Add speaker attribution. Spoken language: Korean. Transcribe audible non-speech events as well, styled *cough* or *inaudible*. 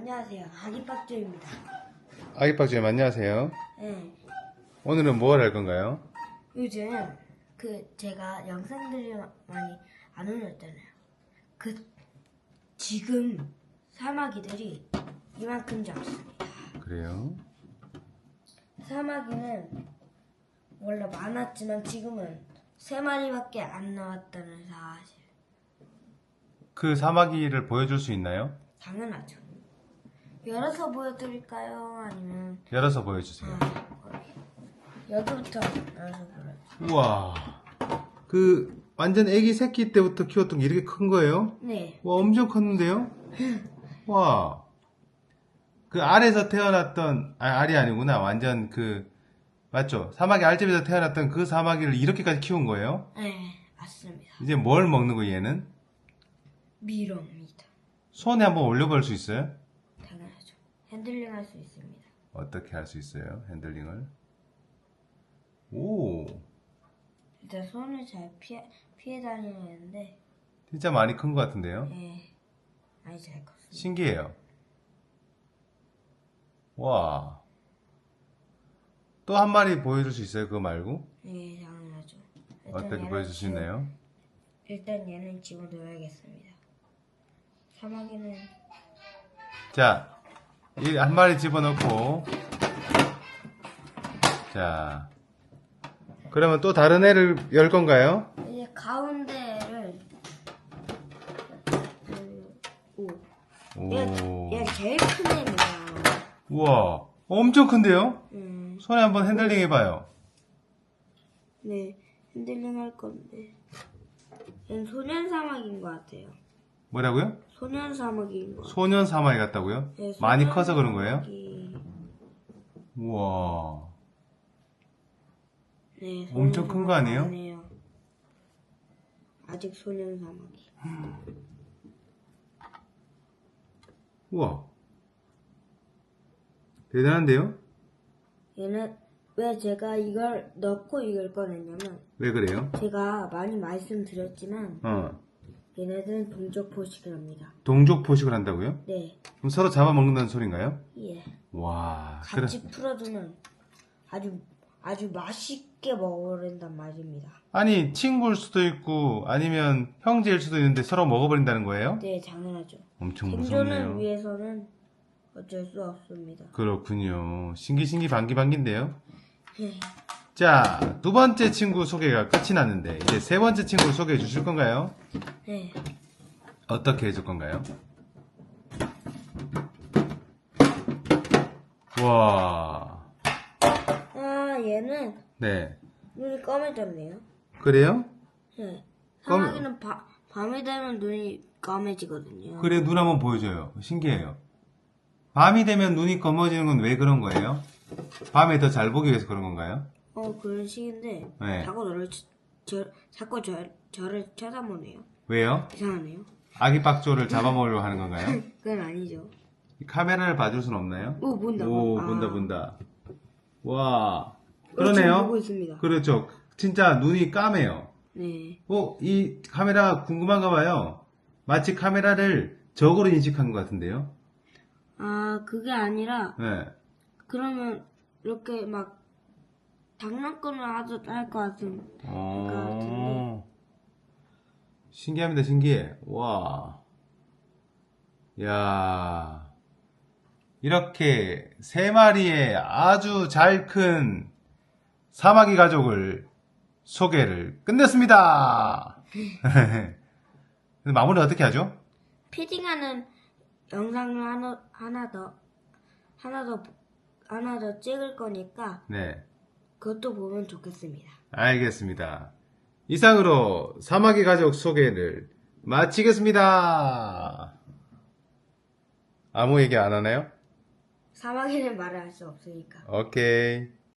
Speaker 1: 안녕하세요. 아기박조입니다.
Speaker 2: 아기박주님 안녕하세요.
Speaker 1: 네.
Speaker 2: 오늘은 뭘할 건가요?
Speaker 1: 요즘 그 제가 영상들이 많이 안 올렸잖아요. 그 지금 사마귀들이 이만큼 잡습니다.
Speaker 2: 그래요?
Speaker 1: 사마귀는 원래 많았지만 지금은 세 마리밖에 안 나왔다는 사실.
Speaker 2: 그 사마귀를 보여줄 수 있나요?
Speaker 1: 당연하죠. 열어서 보여드릴까요? 아니면
Speaker 2: 열어서 보여주세요.
Speaker 1: 아, 여기부터 열어서 보여.
Speaker 2: 우와. 그 완전 애기 새끼 때부터 키웠던 게 이렇게 큰 거예요?
Speaker 1: 네.
Speaker 2: 와 엄청 컸는데요? *laughs* 와. 그 알에서 태어났던 아 알이 아니구나. 완전 그 맞죠? 사마귀 알집에서 태어났던 그 사마귀를 이렇게까지 키운 거예요?
Speaker 1: 네, 맞습니다.
Speaker 2: 이제 뭘 먹는 거 얘는?
Speaker 1: 미러입니다.
Speaker 2: 손에 한번 올려볼 수 있어요?
Speaker 1: 핸들링 할 수 있습니다.
Speaker 2: 어떻게 할 수 있어요? 핸들링을? 오,
Speaker 1: 일단 손을 잘 피해, 피해 다녀야 하는데,
Speaker 2: 진짜 많이 큰 것 같은데요?
Speaker 1: 예, 많이 잘 컸습니다.
Speaker 2: 신기해요. 와. 또 한 마리 보여줄 수 있어요? 그거 말고?
Speaker 1: 예, 당연하죠. 일단
Speaker 2: 어떻게
Speaker 1: 얘는
Speaker 2: 보여줄 수
Speaker 1: 지금-
Speaker 2: 있나요?
Speaker 1: 일단 얘는 집어넣어야겠습니다. 사마귀는,
Speaker 2: 자, 이 한 마리 집어넣고, 자, 그러면 또 다른 애를 열 건가요?
Speaker 1: 이제 가운데를, 음, 오.
Speaker 2: 오,
Speaker 1: 얘, 얘 제일 큰 애입니다.
Speaker 2: 우와, 엄청 큰데요?
Speaker 1: 음,
Speaker 2: 손에 한번 핸들링 해봐요.
Speaker 1: 네, 핸들링 할 건데. 얘는 소년 사마귀인 것 같아요.
Speaker 2: 뭐라고요?
Speaker 1: 소년 사마귀인 것 같아요.
Speaker 2: 소년 사마귀 같다고요?
Speaker 1: 네,
Speaker 2: 많이
Speaker 1: 소년
Speaker 2: 커서 그런 거예요?
Speaker 1: 사마귀.
Speaker 2: 우와,
Speaker 1: 네,
Speaker 2: 엄청 큰거 아니에요?
Speaker 1: 아니에요. 아직 소년 사마귀.
Speaker 2: 우와, 대단한데요?
Speaker 1: 얘는 왜 제가 이걸 넣고 이걸 꺼냈냐면
Speaker 2: 왜 그래요?
Speaker 1: 제가 많이 말씀드렸지만
Speaker 2: 어,
Speaker 1: 얘네들은 동족 포식을 합니다.
Speaker 2: 동족 포식을 한다고요?
Speaker 1: 네,
Speaker 2: 그럼 서로 잡아먹는다는 소린가요?
Speaker 1: 예.
Speaker 2: 와, 그래.
Speaker 1: 같이 풀어두면 아주 아주 맛있게 먹어버린단 말입니다.
Speaker 2: 아니 친구일 수도 있고 아니면 형제일 수도 있는데 서로 먹어버린다는 거예요?
Speaker 1: 네, 당연하죠.
Speaker 2: 엄청
Speaker 1: 생존을
Speaker 2: 무섭네요.
Speaker 1: 위해서는 어쩔 수 없습니다.
Speaker 2: 그렇군요. 신기신기 반기반기인데요.
Speaker 1: 네.
Speaker 2: 자, 두 번째 친구 소개가 끝이 났는데 이제 세 번째 친구 소개해 주실 건가요?
Speaker 1: 네.
Speaker 2: 어떻게 해줄 건가요? 와,
Speaker 1: 아, 얘는
Speaker 2: 네.
Speaker 1: 눈이 검해졌네요.
Speaker 2: 그래요?
Speaker 1: 네.
Speaker 2: 검-
Speaker 1: 사마귀는 바, 밤이 되면 눈이 까매지거든요.
Speaker 2: 그래 눈 한번 보여줘요. 신기해요. 밤이 되면 눈이 검어지는 건 왜 그런 거예요? 밤에 더 잘 보기 위해서 그런 건가요?
Speaker 1: 어, 그런 식인데
Speaker 2: 네.
Speaker 1: 자꾸 너를 저, 저, 자꾸 저, 저를 쳐다보네요.
Speaker 2: 왜요?
Speaker 1: 이상하네요.
Speaker 2: 아기 박조를 잡아먹으려고 하는 건가요? *laughs*
Speaker 1: 그건 아니죠.
Speaker 2: 이 카메라를 봐줄 순 없나요?
Speaker 1: 오, 본다.
Speaker 2: 오,
Speaker 1: 아.
Speaker 2: 본다, 본다. 와,
Speaker 1: 어, 지금
Speaker 2: 그러네요.
Speaker 1: 있습니다.
Speaker 2: 그렇죠. 진짜 눈이 까매요.
Speaker 1: 네.
Speaker 2: 어, 이 카메라 궁금한가 봐요. 마치 카메라를 적으로 인식한 것 같은데요?
Speaker 1: 아, 그게 아니라
Speaker 2: 네.
Speaker 1: 그러면 이렇게 막 장난감을 하도 할것 같은.
Speaker 2: 어, 신기합니다, 신기해. 와. 야 이렇게 세 마리의 아주 잘 큰 사마귀 가족을 소개를 끝냈습니다. *laughs* 마무리 어떻게 하죠?
Speaker 1: 피딩하는 영상을 하나, 하나 더, 하나 더, 하나 더 찍을 거니까
Speaker 2: 네.
Speaker 1: 그것도 보면 좋겠습니다.
Speaker 2: 알겠습니다. 이상으로 사마귀 가족 소개를 마치겠습니다. 아무 얘기 안 하나요?
Speaker 1: 사마귀는 말을 할 수 없으니까.
Speaker 2: 오케이.